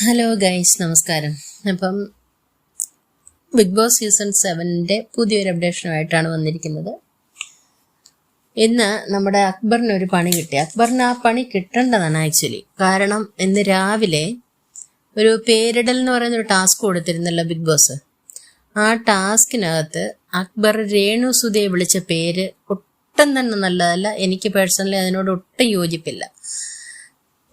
Hello guys നമസ്കാരം. അപ്പം big boss season സെവനിന്റെ പുതിയൊരു അപ്ഡേഷനുമായിട്ടാണ് വന്നിരിക്കുന്നത്. ഇന്ന് നമ്മുടെ അക്ബറിന് ഒരു പണി കിട്ടി. അക്ബറിന് ആ പണി കിട്ടേണ്ടതാണ് ആക്ച്വലി കാരണം ഇന്ന് രാവിലെ ഒരു പേരിടൽ എന്ന് പറയുന്ന ഒരു ടാസ്ക് കൊടുത്തിരുന്നല്ലോ ബിഗ് ബോസ് ആ ടാസ്കിനകത്ത് അക്ബർ രേണു സുധയെ വിളിച്ച പേര് ഒട്ടും തന്നെ നല്ലതല്ല. എനിക്ക് പേഴ്സണലി അതിനോട് ഒട്ടും യോജിപ്പില്ല.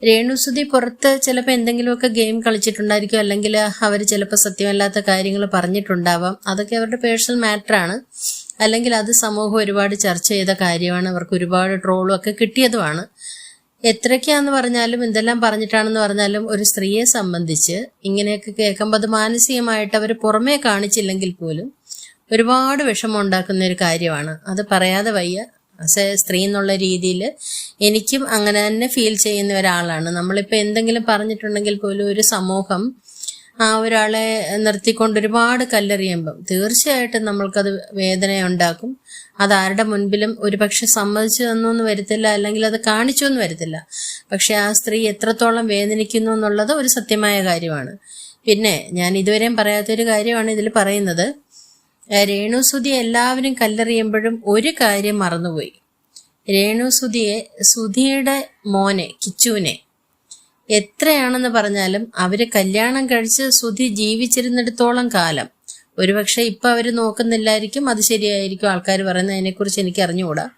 രേണുസുതി പുറത്ത് ചിലപ്പോൾ എന്തെങ്കിലുമൊക്കെ ഗെയിം കളിച്ചിട്ടുണ്ടായിരിക്കും അല്ലെങ്കിൽ അവർ ചിലപ്പോൾ സത്യമല്ലാത്ത കാര്യങ്ങൾ പറഞ്ഞിട്ടുണ്ടാവാം. അതൊക്കെ അവരുടെ പേഴ്സണൽ മാറ്ററാണ് അല്ലെങ്കിൽ അത് സമൂഹം ഒരുപാട് ചർച്ച ചെയ്ത കാര്യമാണ്. അവർക്ക് ഒരുപാട് ട്രോളും ഒക്കെ കിട്ടിയതുമാണ്. എത്രയ്ക്കാന്ന് പറഞ്ഞാലും എന്തെല്ലാം പറഞ്ഞിട്ടാണെന്ന് പറഞ്ഞാലും ഒരു സ്ത്രീയെ സംബന്ധിച്ച് ഇങ്ങനെയൊക്കെ കേൾക്കുമ്പോൾ അത് മാനസികമായിട്ട് അവർ പുറമേ കാണിച്ചില്ലെങ്കിൽ പോലും ഒരുപാട് വിഷമം ഉണ്ടാക്കുന്ന ഒരു കാര്യമാണ്. അത് പറയാതെ വയ്യ. സ്ത്രീ എന്നുള്ള രീതിയിൽ എനിക്കും അങ്ങനെ തന്നെ ഫീൽ ചെയ്യുന്ന ഒരാളാണ്. നമ്മളിപ്പോൾ എന്തെങ്കിലും പറഞ്ഞിട്ടുണ്ടെങ്കിൽ പോലും ഒരു സമൂഹം ആ ഒരാളെ നിർത്തിക്കൊണ്ട് ഒരുപാട് കല്ലെറിയുമ്പം തീർച്ചയായിട്ടും നമ്മൾക്കത് വേദന ഉണ്ടാക്കും അത് ആരുടെ മുൻപിലും ഒരുപക്ഷെ സമ്മതിച്ചു തന്നൊന്നും വരത്തില്ല അല്ലെങ്കിൽ അത് കാണിച്ചു എന്ന് വരത്തില്ല. പക്ഷെ ആ സ്ത്രീ എത്രത്തോളം വേദനിക്കുന്നു എന്നുള്ളത് ഒരു സത്യമായ കാര്യമാണ്. പിന്നെ ഞാൻ ഇതുവരെയും പറയാത്തൊരു കാര്യമാണ് ഇതിൽ പറയുന്നത്. രേണുസുതി എല്ലാവരും കല്ലെറിയുമ്പോഴും ഒരു കാര്യം മറന്നുപോയി. രേണുസുതിയെ സുധിയുടെ മോനെ കിച്ചുവിനെ. എത്രയാണെന്ന് പറഞ്ഞാലും അവർ കല്യാണം കഴിച്ച് സുധി ജീവിച്ചിരുന്നിടത്തോളം കാലം. ഒരുപക്ഷെ ഇപ്പൊ അവർ നോക്കുന്നില്ലായിരിക്കും അത് ശരിയായിരിക്കും ആൾക്കാർ പറയുന്നതിനെ കുറിച്ച് എനിക്ക് അറിഞ്ഞുകൂടാ.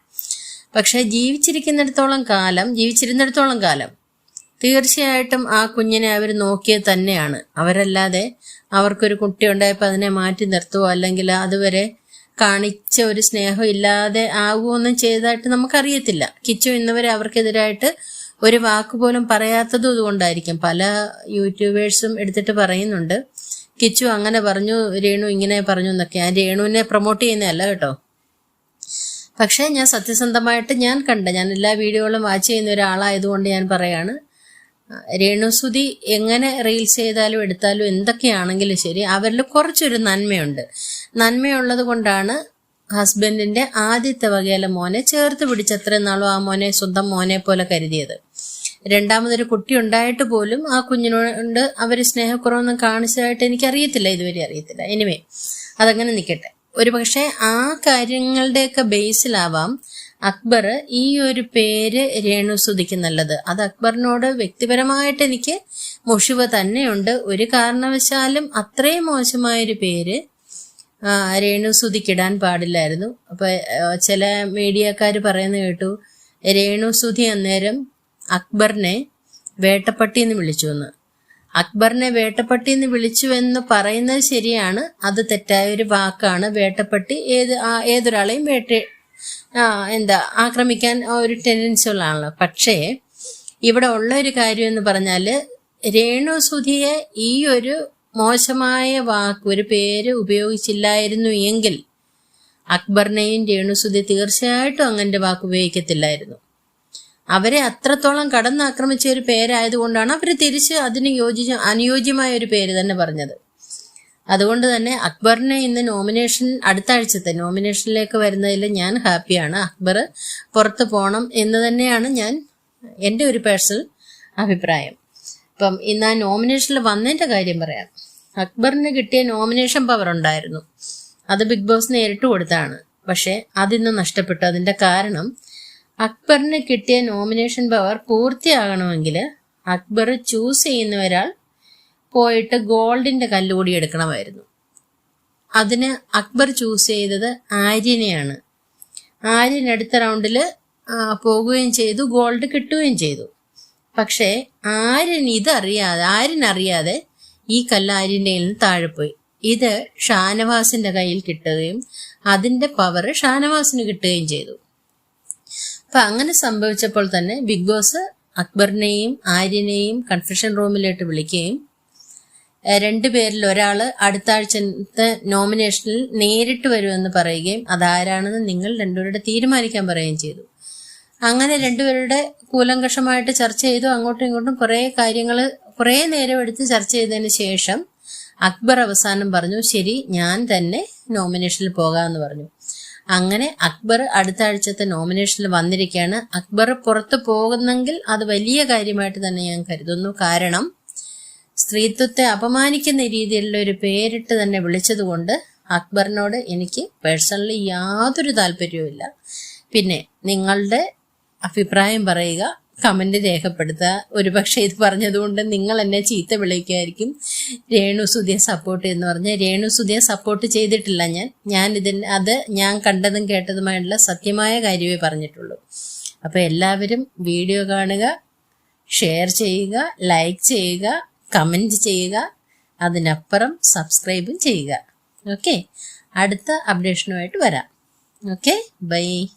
പക്ഷെ ജീവിച്ചിരിക്കുന്നിടത്തോളം കാലം ജീവിച്ചിരുന്നിടത്തോളം കാലം തീർച്ചയായിട്ടും ആ കുഞ്ഞിനെ അവർ നോക്കിയത് തന്നെയാണ്. അവരല്ലാതെ അവർക്കൊരു കുട്ടി ഉണ്ടായപ്പോൾ അതിനെ മാറ്റി നിർത്തുവോ? അല്ലെങ്കിൽ അതുവരെ കാണിച്ച ഒരു സ്നേഹം ഇല്ലാതെ ആകുമൊന്നും ചെയ്തതായിട്ട് നമുക്കറിയത്തില്ല. കിച്ചു ഇന്നുവരെ അവർക്കെതിരായിട്ട് ഒരു വാക്ക് പോലും പറയാത്തതും ഇതുകൊണ്ടായിരിക്കും. പല യൂട്യൂബേഴ്സും എടുത്തിട്ട് പറയുന്നുണ്ട് കിച്ചു അങ്ങനെ പറഞ്ഞു രേണു ഇങ്ങനെ പറഞ്ഞു എന്നൊക്കെ. ഞാൻ രേണുവിനെ പ്രൊമോട്ട് ചെയ്യുന്നതല്ല കേട്ടോ. പക്ഷേ ഞാൻ സത്യസന്ധമായിട്ട് ഞാൻ കണ്ട. ഞാൻ എല്ലാ വീഡിയോകളും വാച്ച് ചെയ്യുന്ന ഒരാളായതുകൊണ്ട് ഞാൻ പറയാണ് രേണുസുതി എങ്ങനെ റീൽസ് ചെയ്താലും എടുത്താലും എന്തൊക്കെയാണെങ്കിലും ശരി അവരിൽ കുറച്ചൊരു നന്മയുണ്ട്. നന്മയുള്ളത് കൊണ്ടാണ് ഹസ്ബൻഡിന്റെ ആദ്യത്തെ വകയിലെ മോനെ ചേർത്ത് പിടിച്ച് അത്രയും നാളും ആ മോനെ സ്വന്തം മോനെ പോലെ കരുതിയത്. രണ്ടാമതൊരു കുട്ടി ഉണ്ടായിട്ട് പോലും ആ കുഞ്ഞിനോട് അവർ സ്നേഹക്കുറവൊന്നും കാണിച്ചതായിട്ട് എനിക്കറിയത്തില്ല ഇതുവരെ അറിയത്തില്ല. എനിവേ അതങ്ങനെ നിൽക്കട്ടെ ഒരു പക്ഷേ ആ കാര്യങ്ങളുടെയൊക്കെ ബേസിലാവാം അക്ബർ ഈ ഒരു പേര് രേണു സുധിക്ക് നല്ലത്. അത് അക്ബറിനോട് വ്യക്തിപരമായിട്ട് എനിക്ക് മുഷിവ് തന്നെയുണ്ട്. ഒരു കാരണവശാലും അത്രയും മോശമായൊരു പേര് രേണു സുധിക്കിടാൻ പാടില്ലായിരുന്നു. അപ്പൊ ചില മീഡിയക്കാർ പറയുന്ന കേട്ടു രേണു സുധി അന്നേരം അക്ബറിനെ വേട്ടപ്പട്ടി എന്ന് വിളിച്ചു എന്ന് അക്ബറിനെ വേട്ടപ്പട്ടി എന്ന് വിളിച്ചു എന്ന് പറയുന്നത് ശരിയാണ്. അത് തെറ്റായ ഒരു വാക്കാണ്. വേട്ടപ്പട്ടി ഏത് ഏതൊരാളെയും വേട്ട എന്താ ആക്രമിക്കാൻ ഒരു ടെൻഡൻസി ഉള്ളതാണല്ലോ. പക്ഷേ ഇവിടെ ഉള്ള ഒരു കാര്യം എന്ന് പറഞ്ഞാൽ രേണു സുധിയെ ഈ ഒരു മോശമായ വാക്ക് ഒരു പേര് ഉപയോഗിച്ചില്ലായിരുന്നു എങ്കിൽ അക്ബറിനെയും രേണുസുധി തീർച്ചയായിട്ടും അങ്ങന്റെ വാക്ക് ഉപയോഗിക്കത്തില്ലായിരുന്നു. അവരെ അത്രത്തോളം കടന്നാക്രമിച്ച ഒരു പേരായതുകൊണ്ടാണ് അവർ തിരിച്ച് അതിന് യോജിച്ച അനുയോജ്യമായ ഒരു പേര് തന്നെ പറഞ്ഞത്. അതുകൊണ്ട് തന്നെ അക്ബറിനെ ഇന്ന് നോമിനേഷൻ അടുത്ത ആഴ്ചത്തെ നോമിനേഷനിലേക്ക് വരുന്നതിൽ ഞാൻ ഹാപ്പിയാണ് അക്ബർ പുറത്ത് പോകണം എന്ന് തന്നെയാണ് ഞാൻ എന്റെ ഒരു പേഴ്സണൽ അഭിപ്രായം. ഇപ്പം ഇന്ന് ആ നോമിനേഷനിൽ വന്നതിന്റെ കാര്യം പറയാം. അക്ബറിന് കിട്ടിയ നോമിനേഷൻ പവർ ഉണ്ടായിരുന്നു. അത് ബിഗ് ബോസ് നേരിട്ട് കൊടുത്താണ്. പക്ഷേ അതിന്ന് നഷ്ടപ്പെട്ടു. അതിന്റെ കാരണം അക്ബറിന് കിട്ടിയ നോമിനേഷൻ പവർ പൂർത്തിയാകണമെങ്കിൽ അക്ബർ ചൂസ് ചെയ്യുന്ന ഒരാൾ പോയിട്ട് ഗോൾഡിന്റെ കല്ലുകൂടി എടുക്കണമായിരുന്നു. അതിന് അക്ബർ ചൂസ് ചെയ്തത് ആര്യനെയാണ്. ആര്യൻ അടുത്ത റൗണ്ടിൽ പോകുകയും ചെയ്തു ഗോൾഡ് കിട്ടുകയും ചെയ്തു. പക്ഷേ ആര്യൻ ഇതറിയാതെ ആര്യൻ അറിയാതെ ഈ കല്ല് ആര്യന്റെ നിന്ന് താഴെ പോയി. ഇത് ഷാനവാസിന്റെ കയ്യിൽ കിട്ടുകയും അതിന്റെ പവർ ഷാനവാസിന് കിട്ടുകയും ചെയ്തു. അപ്പൊ അങ്ങനെ സംഭവിച്ചപ്പോൾ തന്നെ ബിഗ് ബോസ് അക്ബറിനെയും ആര്യനെയും കൺഫെഷൻ റൂമിലോട്ട് വിളിക്കുകയും രണ്ടുപേരിൽ ഒരാൾ അടുത്ത ആഴ്ചത്തെ നോമിനേഷനിൽ നേരിട്ട് വരുമെന്ന് പറയുകയും അതാരാണെന്ന് നിങ്ങൾ രണ്ടുപേരുടെ തീരുമാനിക്കാൻ പറയുകയും ചെയ്തു. അങ്ങനെ രണ്ടുപേരുടെ കൂലങ്കഷമായിട്ട് ചർച്ച ചെയ്തു. അങ്ങോട്ടും ഇങ്ങോട്ടും കുറേ കാര്യങ്ങൾ കുറേ നേരം എടുത്ത് ചർച്ച ചെയ്തതിന് ശേഷം അക്ബർ അവസാനം പറഞ്ഞു ശരി ഞാൻ തന്നെ നോമിനേഷനിൽ പോകാമെന്ന് പറഞ്ഞു. അങ്ങനെ അക്ബർ അടുത്ത ആഴ്ചത്തെ നോമിനേഷനിൽ വന്നിരിക്കുകയാണ്. അക്ബർ പുറത്തു പോകുന്നെങ്കിൽ അത് വലിയ കാര്യമായിട്ട് തന്നെ ഞാൻ കരുതുന്നു. കാരണം സ്ത്രീത്വത്തെ അപമാനിക്കുന്ന രീതിയിലുള്ള ഒരു പേരിട്ട് തന്നെ വിളിച്ചതുകൊണ്ട് അക്ബറിനോട് എനിക്ക് പേഴ്സണലി യാതൊരു താല്പര്യവുമില്ല പിന്നെ നിങ്ങളുടെ അഭിപ്രായം പറയുക കമന്റ് രേഖപ്പെടുത്തുക. ഒരുപക്ഷെ ഇത് പറഞ്ഞതുകൊണ്ട് നിങ്ങൾ എന്നെ ചീത്ത വിളിക്കുമായിരിക്കും രേണു സുധിയെ സപ്പോർട്ട് എന്ന് പറഞ്ഞ് രേണു സുധിയെ സപ്പോർട്ട് ചെയ്തിട്ടില്ല ഞാൻ. ഞാൻ ഇതിന് അത് ഞാൻ കണ്ടതും കേട്ടതുമായിട്ടുള്ള സത്യമായ കാര്യമേ പറഞ്ഞിട്ടുള്ളൂ. അപ്പോൾ എല്ലാവരും വീഡിയോ കാണുക ഷെയർ ചെയ്യുക ലൈക്ക് ചെയ്യുക കമന്റ് ചെയ്യുക. അതിനപ്പുറം സബ്സ്ക്രൈബും ചെയ്യുക. ഓക്കെ? അടുത്ത അപ്ഡേഷനുമായിട്ട് വരാം. ഓക്കെ? ബൈ.